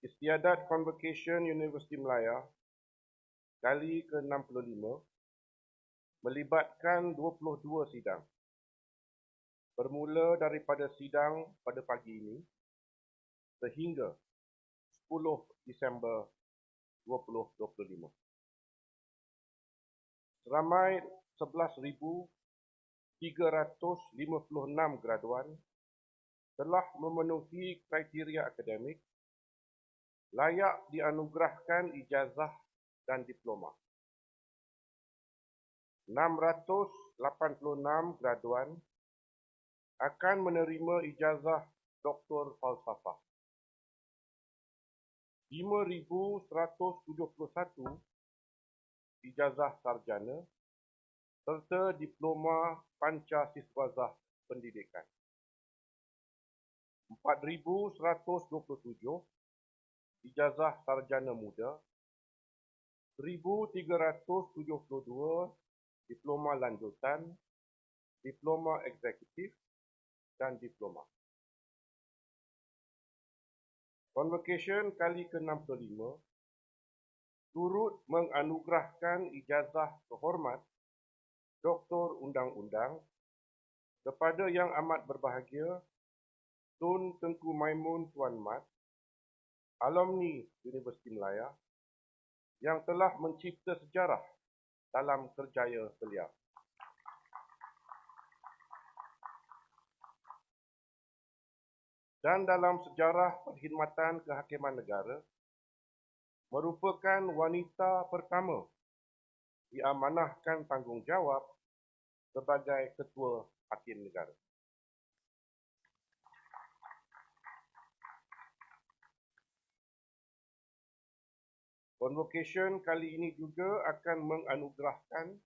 Istiadat Convocation Universiti Melaya kali ke-65 melibatkan 22 sidang. Bermula daripada sidang pada pagi ini sehingga 10 Disember 2025. Seramai 11,356 graduan telah memenuhi kriteria akademik layak dianugerahkan ijazah dan diploma. 686 graduan akan menerima ijazah Doktor Falsafah. 5,171 ijazah sarjana serta diploma panca siswazah pendidikan. 4,127 ijazah sarjana muda, 1,372 diploma lanjutan, diploma eksekutif dan diploma. Convocation kali ke-65 turut menganugerahkan ijazah kehormat Doktor Undang-Undang kepada Yang Amat Berbahagia Tun Tengku Maimun Tuan Mat, alumni Universiti Melaya yang telah mencipta sejarah dalam kerjaya beliau. Dan dalam sejarah perkhidmatan kehakiman negara, merupakan wanita pertama diamanahkan tanggungjawab sebagai Ketua Hakim Negara. Convocation kali ini juga akan menganugerahkan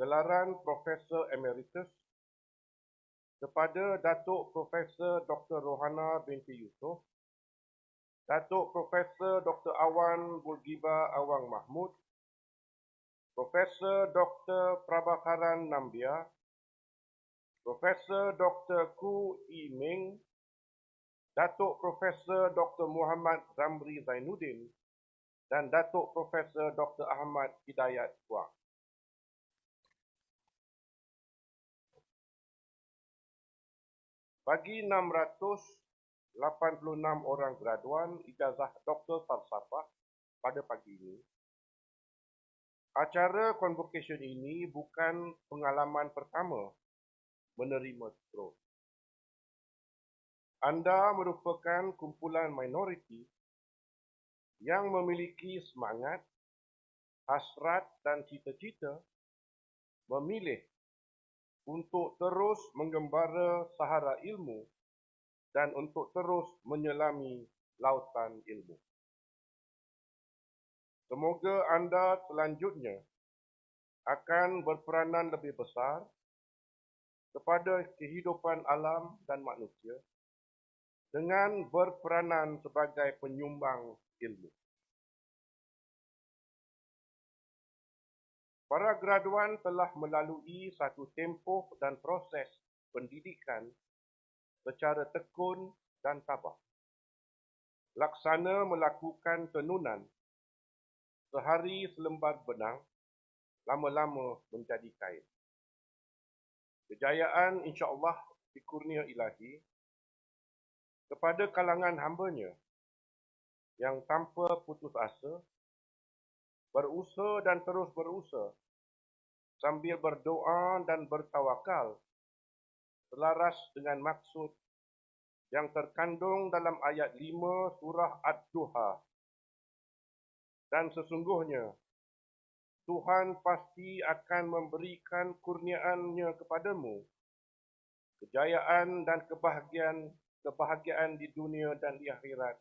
gelaran Profesor Emeritus kepada Datuk Profesor Dr. Rohana binti Yusof, Datuk Profesor Dr. Awan Bulgiba Awang Mahmud, Profesor Dr. Prabhakaran Nambia, Profesor Dr. Ku I Ming, Datuk Profesor Dr. Muhammad Zamri Zainuddin, dan Datuk Profesor Dr. Ahmad Hidayat Kuang. Bagi 686 orang graduan ijazah Doktor Falsafah pada pagi ini, acara convocation ini bukan pengalaman pertama menerima terus. Anda merupakan kumpulan minoriti yang memiliki semangat, hasrat dan cita-cita memilih untuk terus menggembara sahara ilmu dan untuk terus menyelami lautan ilmu. Semoga anda selanjutnya akan berperanan lebih besar kepada kehidupan alam dan manusia dengan berperanan sebagai penyumbang ilmu. Para graduan telah melalui satu tempoh dan proses pendidikan secara tekun dan tabah. Laksana melakukan tenunan sehari selembar benang lama-lama menjadi kain. Kejayaan insya-Allah dikurnia ilahi kepada kalangan hambanya yang tanpa putus asa berusaha dan terus berusaha sambil berdoa dan bertawakal selaras dengan maksud yang terkandung dalam ayat 5 surah Ad-Duha. Dan sesungguhnya Tuhan pasti akan memberikan kurniaannya kepadamu kejayaan dan kebahagiaan kebahagiaan di dunia dan di akhirat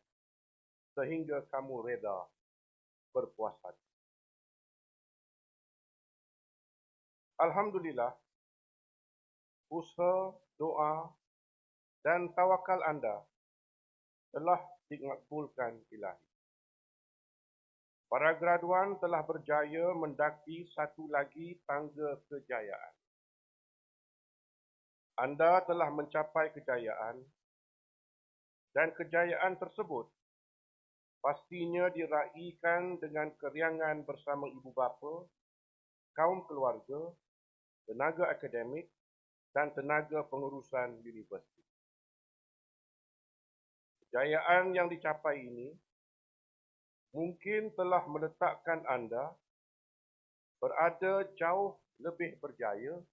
sehingga kamu reda berpuas hati. Alhamdulillah, usaha, doa dan tawakal anda telah dikabulkan ilahi. Para graduan telah berjaya mendaki satu lagi tangga kejayaan. Anda telah mencapai kejayaan dan kejayaan tersebut pastinya diraikan dengan keriangan bersama ibu bapa, kaum keluarga, tenaga akademik dan tenaga pengurusan universiti. Kejayaan yang dicapai ini mungkin telah meletakkan anda berada jauh lebih berjaya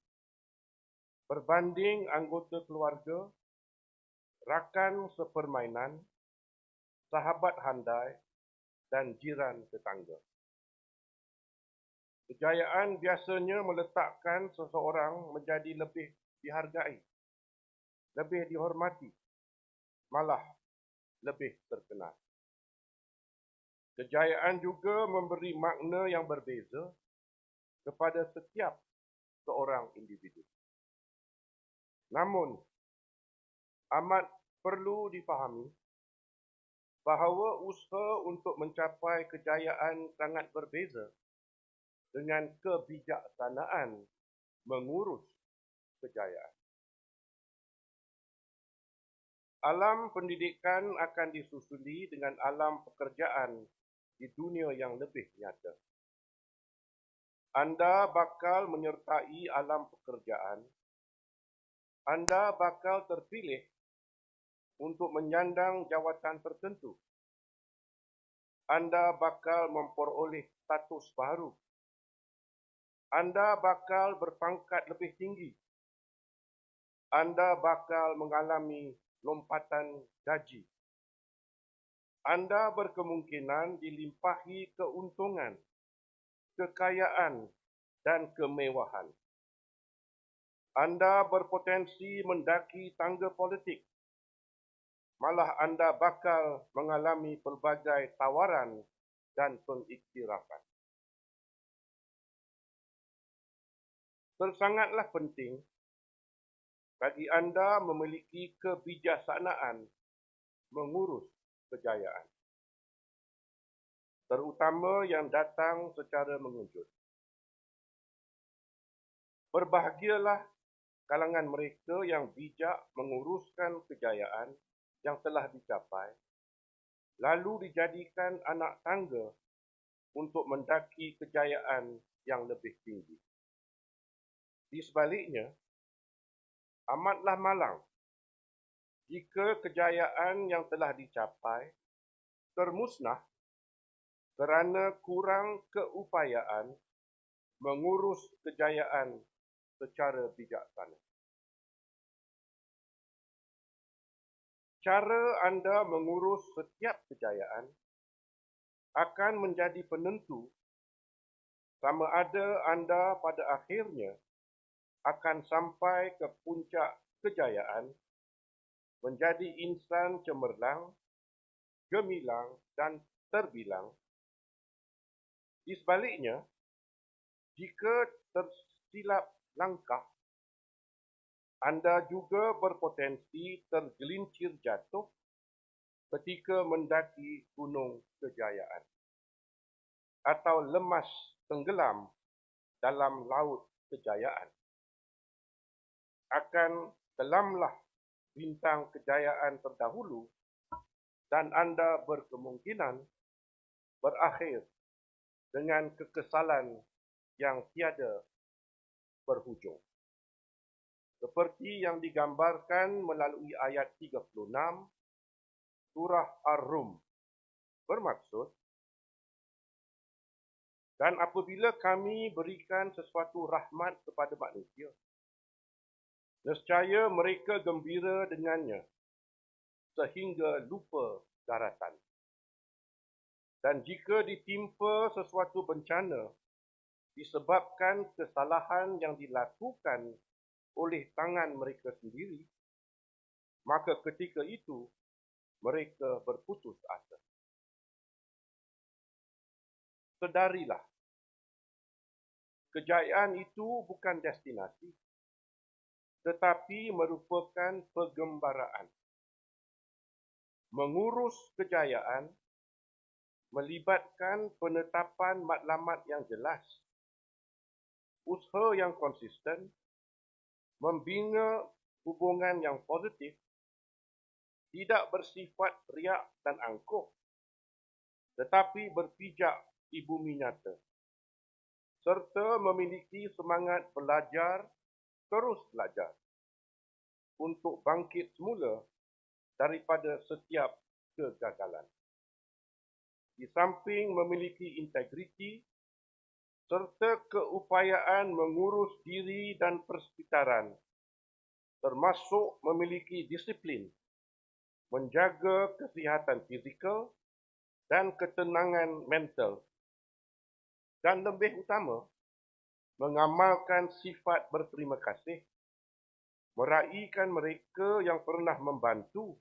berbanding anggota keluarga, rakan sepermainan, sahabat handai dan jiran tetangga. Kejayaan biasanya meletakkan seseorang menjadi lebih dihargai, lebih dihormati, malah lebih terkenal. Kejayaan juga memberi makna yang berbeza kepada setiap seorang individu. Namun, amat perlu difahami bahawa usaha untuk mencapai kejayaan sangat berbeza dengan kebijaksanaan mengurus kejayaan. Alam pendidikan akan disusuli dengan alam pekerjaan di dunia yang lebih nyata. Anda bakal menyertai alam pekerjaan. Anda bakal terpilih untuk menyandang jawatan tertentu. Anda bakal memperoleh status baru. Anda bakal berpangkat lebih tinggi. Anda bakal mengalami lompatan gaji. Anda berkemungkinan dilimpahi keuntungan, kekayaan dan kemewahan. Anda berpotensi mendaki tangga politik. Malah anda bakal mengalami pelbagai tawaran dan pengiktirafan. Tersangatlah penting bagi anda memiliki kebijaksanaan mengurus kejayaan. Terutama yang datang secara mengejut. Berbahagialah kalangan mereka yang bijak menguruskan kejayaan yang telah dicapai, lalu dijadikan anak tangga untuk mendaki kejayaan yang lebih tinggi. Di sebaliknya, amatlah malang jika kejayaan yang telah dicapai termusnah kerana kurang keupayaan mengurus kejayaan secara bijaksana. Cara anda mengurus setiap kejayaan akan menjadi penentu sama ada anda pada akhirnya akan sampai ke puncak kejayaan menjadi insan cemerlang, gemilang dan terbilang. Di sebaliknya, jika tersilap langkah, anda juga berpotensi tergelincir jatuh ketika mendaki gunung kejayaan atau lemas tenggelam dalam laut kejayaan akan telamlah bintang kejayaan terdahulu dan anda berkemungkinan berakhir dengan kekesalan yang tiada berhujung. Seperti yang digambarkan melalui ayat 36 surah Ar-Rum bermaksud dan apabila kami berikan sesuatu rahmat kepada manusia Nescaya mereka gembira dengannya sehingga lupa daratan. Dan jika ditimpa sesuatu bencana disebabkan kesalahan yang dilakukan oleh tangan mereka sendiri, maka ketika itu mereka berputus asa. Sedarilah, kejayaan itu bukan destinasi, tetapi merupakan penggembaraan. Mengurus kejayaan melibatkan penetapan matlamat yang jelas, usaha yang konsisten, membina hubungan yang positif, tidak bersifat riak dan angkuh, tetapi berpijak di bumi nyata serta memiliki semangat belajar terus belajar untuk bangkit semula daripada setiap kegagalan. Di samping memiliki integriti serta keupayaan mengurus diri dan persekitaran, termasuk memiliki disiplin, menjaga kesihatan fizikal dan ketenangan mental, dan lebih utama, mengamalkan sifat berterima kasih meraihkan mereka yang pernah membantu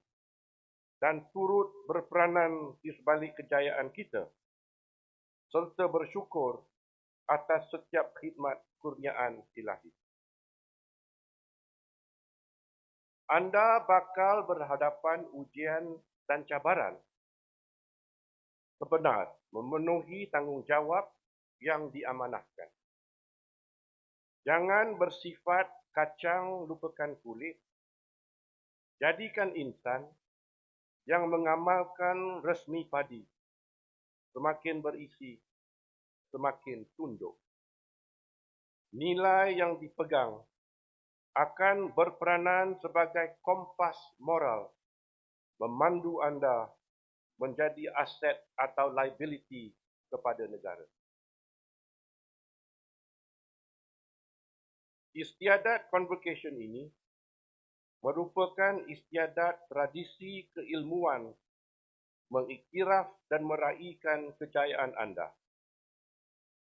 dan turut berperanan di sebalik kejayaan kita serta bersyukur atas setiap khidmat kurniaan ilahi. Anda bakal berhadapan ujian dan cabaran. Sebenar memenuhi tanggungjawab yang diamanahkan. Jangan bersifat kacang lupakan kulit. Jadikan insan yang mengamalkan resmi padi semakin berisi, semakin tunduk. Nilai yang dipegang akan berperanan sebagai kompas moral memandu anda menjadi aset atau liability kepada negara. Istiadat convocation ini merupakan istiadat tradisi keilmuan mengiktiraf dan meraihkan kejayaan anda.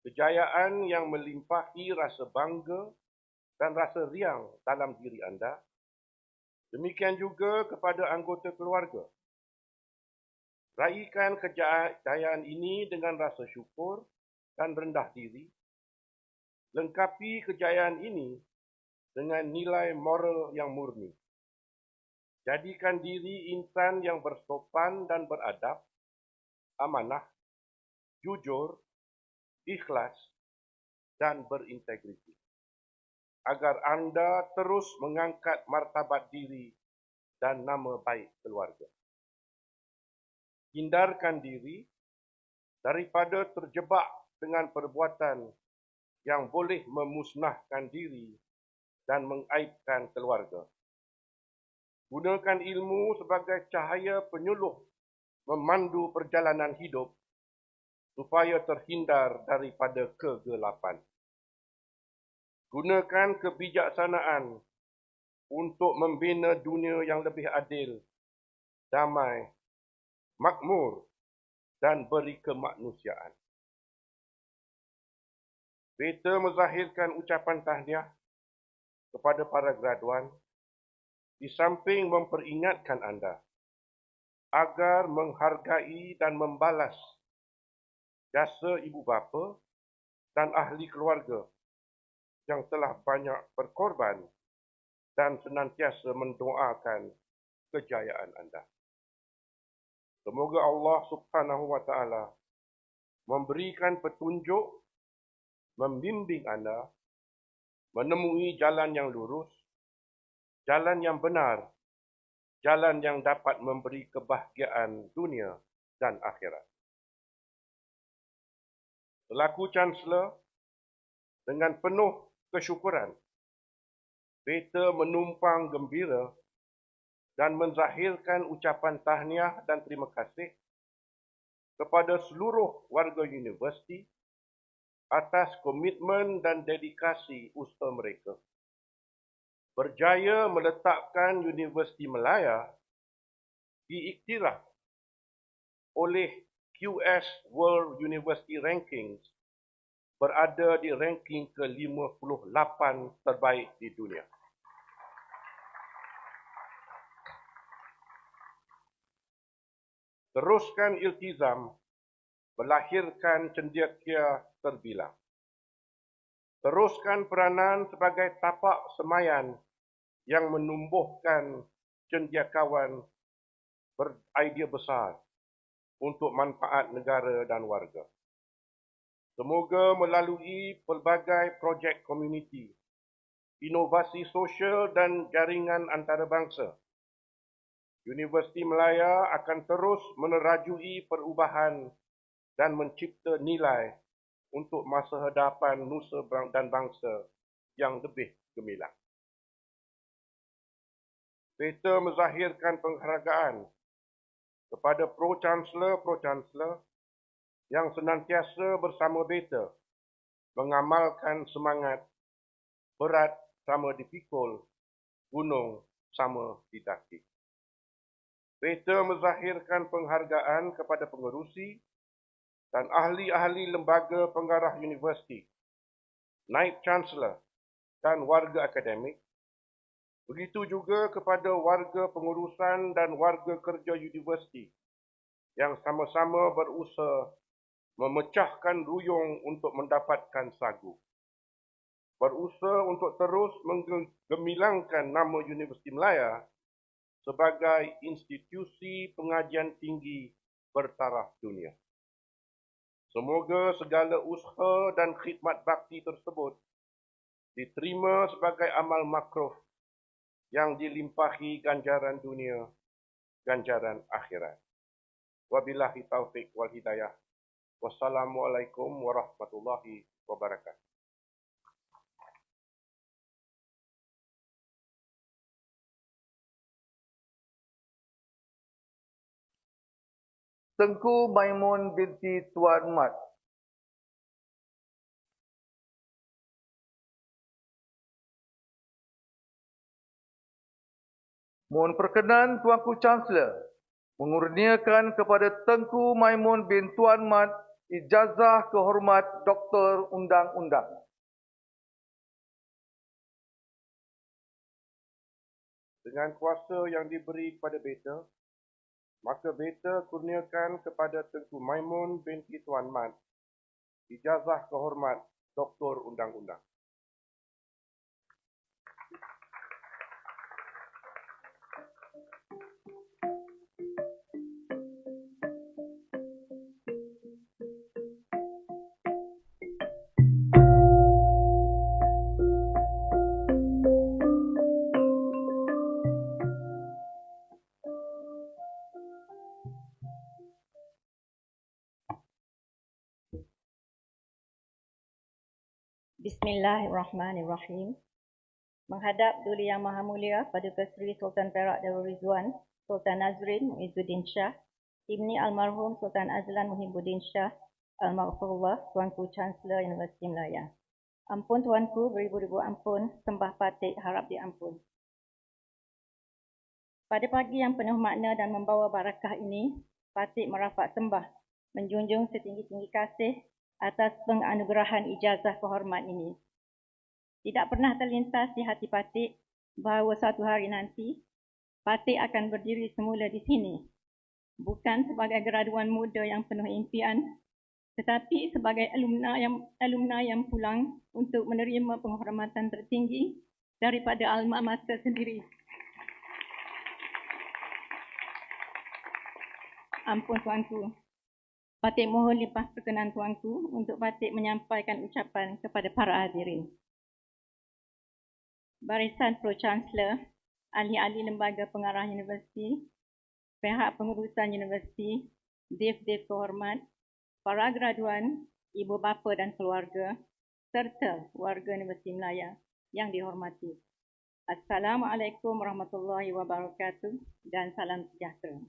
Kejayaan yang melimpahi rasa bangga dan rasa riang dalam diri anda. Demikian juga kepada anggota keluarga. Raihkan kejayaan ini dengan rasa syukur dan rendah diri lengkapi kejayaan ini dengan nilai moral yang murni. Jadikan diri insan yang bersopan dan beradab, amanah, jujur, ikhlas dan berintegriti. Agar anda terus mengangkat martabat diri dan nama baik keluarga. Hindarkan diri daripada terjebak dengan perbuatan yang boleh memusnahkan diri dan mengaibkan keluarga. Gunakan ilmu sebagai cahaya penyuluh memandu perjalanan hidup supaya terhindar daripada kegelapan. Gunakan kebijaksanaan untuk membina dunia yang lebih adil, damai, makmur dan beri kemanusiaan. Beta menzahirkan ucapan tahniah kepada para graduan di samping memperingatkan anda agar menghargai dan membalas jasa ibu bapa dan ahli keluarga yang telah banyak berkorban dan senantiasa mendoakan kejayaan anda. Semoga Allah Subhanahu wa taala memberikan petunjuk membimbing anda menemui jalan yang lurus, jalan yang benar, jalan yang dapat memberi kebahagiaan dunia dan akhirat. Selaku Chancellor, dengan penuh kesyukuran, Beta menumpang gembira dan menzahirkan ucapan tahniah dan terima kasih kepada seluruh warga universiti atas komitmen dan dedikasi usaha mereka. Berjaya meletakkan Universiti Melaya diiktiraf oleh QS World University Rankings berada di ranking ke-58 terbaik di dunia. Teruskan iltizam melahirkan cendekia terbilang. Teruskan peranan sebagai tapak semayan yang menumbuhkan cendekiawan beridea besar untuk manfaat negara dan warga. Semoga melalui pelbagai projek komuniti, inovasi sosial dan jaringan antarabangsa, Universiti Melaya akan terus menerajui perubahan dan mencipta nilai untuk masa hadapan nusa dan bangsa yang lebih gemilang. Beta menzahirkan penghargaan kepada Pro-Chancellor-Pro Chancellor yang senantiasa bersama beta mengamalkan semangat berat sama dipikul, gunung sama didaki. Beta menzahirkan penghargaan kepada pengerusi dan ahli-ahli lembaga pengarah universiti, naib chancellor dan warga akademik. Begitu juga kepada warga pengurusan dan warga kerja universiti yang sama-sama berusaha memecahkan ruyung untuk mendapatkan sagu. Berusaha untuk terus menggemilangkan nama Universiti Melaya sebagai institusi pengajian tinggi bertaraf dunia. Semoga segala usaha dan khidmat bakti tersebut diterima sebagai amal makruh yang dilimpahi ganjaran dunia, ganjaran akhirat. Wabillahi taufik wal hidayah. Wassalamualaikum warahmatullahi wabarakatuh. Tengku Maimun binti Tuan Mat. Mohon perkenan Tuanku Chancellor mengurniakan kepada Tengku Maimun bin Tuan Mat ijazah kehormat Doktor Undang-Undang. Dengan kuasa yang diberi kepada beta, maka beta kurniakan kepada Tengku Maimun binti Tuan Mat ijazah kehormat Doktor Undang-Undang. Bismillahirrahmanirrahim. Menghadap Duli Yang Maha Mulia pada Sri Sultan Perak Darul Rizwan, Sultan Nazrin Muizzuddin Shah, Ibni Almarhum Sultan Azlan Muhibbuddin Shah, Al-Maghfurullah, Tuanku Chancellor Universiti Melaya. Ampun Tuanku, beribu-ribu ampun, sembah patik harap diampun. Pada pagi yang penuh makna dan membawa barakah ini, patik merafak sembah, menjunjung setinggi-tinggi kasih atas penganugerahan ijazah kehormat ini. Tidak pernah terlintas di hati Patik bahawa satu hari nanti Patik akan berdiri semula di sini. Bukan sebagai graduan muda yang penuh impian, tetapi sebagai alumni yang alumni yang pulang untuk menerima penghormatan tertinggi daripada alma mater sendiri. Ampun tuanku, Patik mohon limpah perkenan tuanku untuk Patik menyampaikan ucapan kepada para hadirin. Barisan Pro Chancellor, ahli-ahli lembaga pengarah universiti, pihak pengurusan universiti, dev-dev kehormat, para graduan, ibu bapa dan keluarga, serta warga Universiti Melaya yang dihormati. Assalamualaikum warahmatullahi wabarakatuh dan salam sejahtera.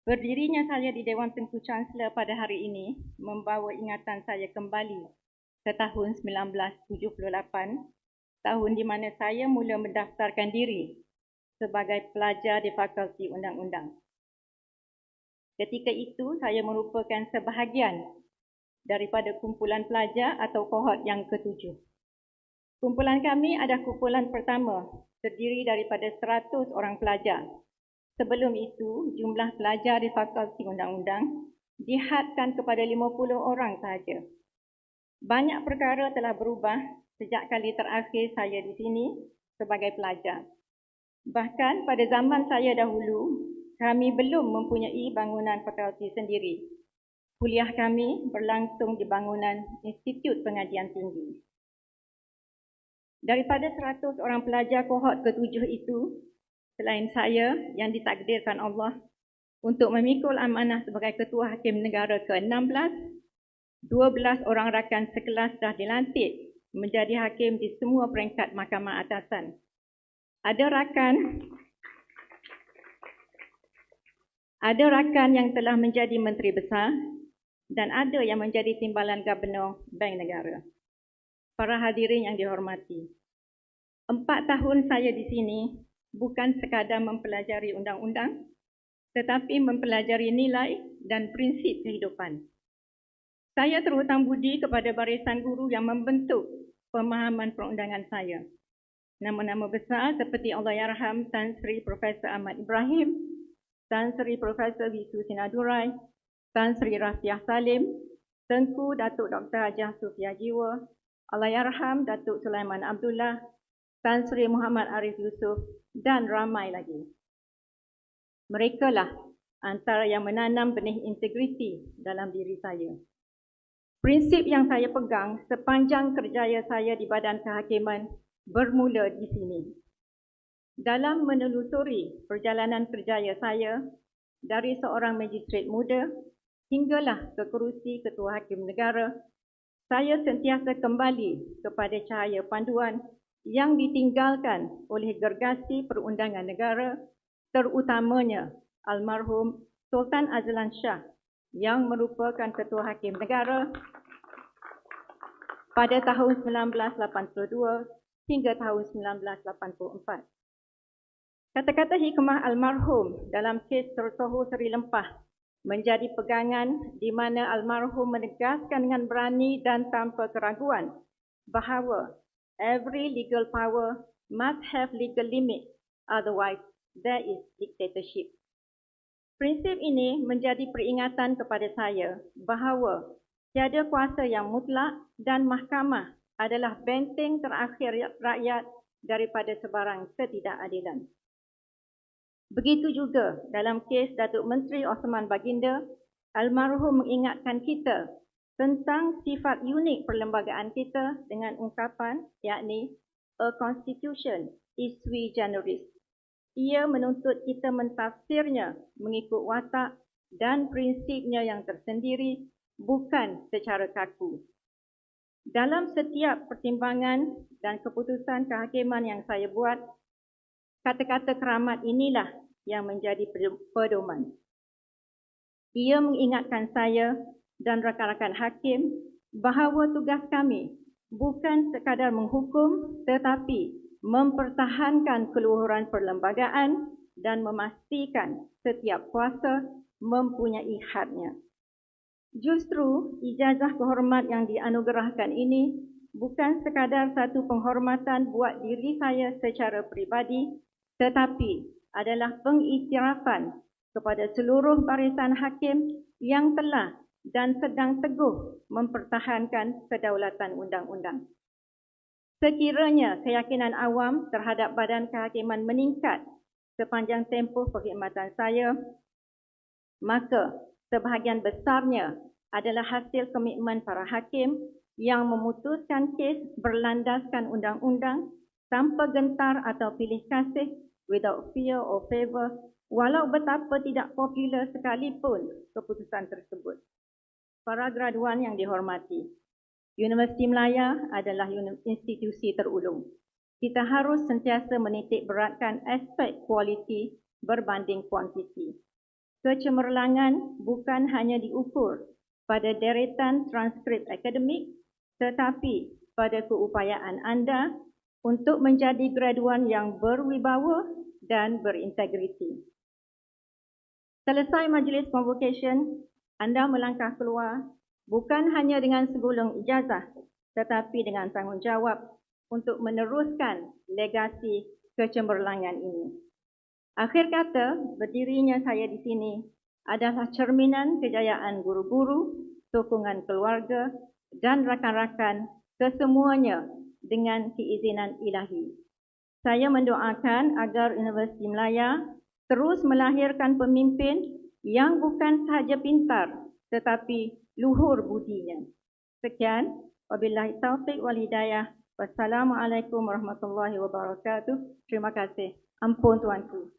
Berdirinya saya di Dewan Tengku Chancellor pada hari ini membawa ingatan saya kembali ke tahun 1978, tahun di mana saya mula mendaftarkan diri sebagai pelajar di Fakulti Undang-Undang. Ketika itu, saya merupakan sebahagian daripada kumpulan pelajar atau kohort yang ketujuh. Kumpulan kami adalah kumpulan pertama terdiri daripada 100 orang pelajar Sebelum itu, jumlah pelajar di Fakulti Undang-Undang dihadkan kepada 50 orang sahaja. Banyak perkara telah berubah sejak kali terakhir saya di sini sebagai pelajar. Bahkan pada zaman saya dahulu, kami belum mempunyai bangunan fakulti sendiri. Kuliah kami berlangsung di bangunan Institut Pengajian Tinggi. Daripada 100 orang pelajar kohort ketujuh itu, selain saya yang ditakdirkan Allah untuk memikul amanah sebagai Ketua Hakim Negara ke-16, 12 orang rakan sekelas dah dilantik menjadi hakim di semua peringkat mahkamah atasan. Ada rakan ada rakan yang telah menjadi menteri besar dan ada yang menjadi timbalan gubernur Bank Negara. Para hadirin yang dihormati, empat tahun saya di sini bukan sekadar mempelajari undang-undang, tetapi mempelajari nilai dan prinsip kehidupan. Saya terhutang budi kepada barisan guru yang membentuk pemahaman perundangan saya. Nama-nama besar seperti Allahyarham Tan Sri Profesor Ahmad Ibrahim, Tan Sri Profesor Wisu Sinadurai, Tan Sri Rafiah Salim, Tengku Datuk Dr. Hajah Sufia Jiwa, Allahyarham Datuk Sulaiman Abdullah, Tan Sri Muhammad Arif Yusof dan ramai lagi. Mereka lah antara yang menanam benih integriti dalam diri saya. Prinsip yang saya pegang sepanjang kerjaya saya di Badan Kehakiman bermula di sini. Dalam menelusuri perjalanan kerjaya saya dari seorang magistrat muda hinggalah ke kerusi Ketua Hakim Negara, saya sentiasa kembali kepada cahaya panduan yang ditinggalkan oleh gergasi perundangan negara terutamanya almarhum Sultan Azlan Shah yang merupakan Ketua Hakim Negara pada tahun 1982 hingga tahun 1984. Kata-kata hikmah almarhum dalam kes Tersohu Seri Lempah menjadi pegangan di mana almarhum menegaskan dengan berani dan tanpa keraguan bahawa every legal power must have legal limit otherwise there is dictatorship. Prinsip ini menjadi peringatan kepada saya bahawa tiada kuasa yang mutlak dan mahkamah adalah benteng terakhir rakyat daripada sebarang ketidakadilan. Begitu juga dalam kes Datuk Menteri Osman Baginda, almarhum mengingatkan kita tentang sifat unik perlembagaan kita dengan ungkapan yakni a constitution is sui generis ia menuntut kita mentafsirnya mengikut watak dan prinsipnya yang tersendiri bukan secara kaku. Dalam setiap pertimbangan dan keputusan kehakiman yang saya buat, kata-kata keramat inilah yang menjadi pedoman. Ia mengingatkan saya dan rakan-rakan hakim bahawa tugas kami bukan sekadar menghukum tetapi mempertahankan keluhuran perlembagaan dan memastikan setiap kuasa mempunyai hadnya. Justru ijazah kehormat yang dianugerahkan ini bukan sekadar satu penghormatan buat diri saya secara pribadi tetapi adalah pengiktirafan kepada seluruh barisan hakim yang telah dan sedang teguh mempertahankan kedaulatan undang-undang. Sekiranya keyakinan awam terhadap badan kehakiman meningkat sepanjang tempoh perkhidmatan saya, maka sebahagian besarnya adalah hasil komitmen para hakim yang memutuskan kes berlandaskan undang-undang tanpa gentar atau pilih kasih without fear or favor walau betapa tidak popular sekalipun keputusan tersebut. Para graduan yang dihormati, Universiti Melaya adalah institusi terulung. Kita harus sentiasa menitik beratkan aspek kualiti berbanding kuantiti. Kecemerlangan bukan hanya diukur pada deretan transkrip akademik tetapi pada keupayaan anda untuk menjadi graduan yang berwibawa dan berintegriti. Selesai majlis convocation, anda melangkah keluar bukan hanya dengan segulung ijazah tetapi dengan tanggungjawab untuk meneruskan legasi kecemerlangan ini. Akhir kata, berdirinya saya di sini adalah cerminan kejayaan guru-guru, sokongan keluarga dan rakan-rakan kesemuanya dengan keizinan ilahi. Saya mendoakan agar Universiti Melaya terus melahirkan pemimpin yang bukan sahaja pintar tetapi luhur budinya. Sekian, wabillahi taufiq wal hidayah. Wassalamualaikum warahmatullahi wabarakatuh. Terima kasih. Ampun tuanku.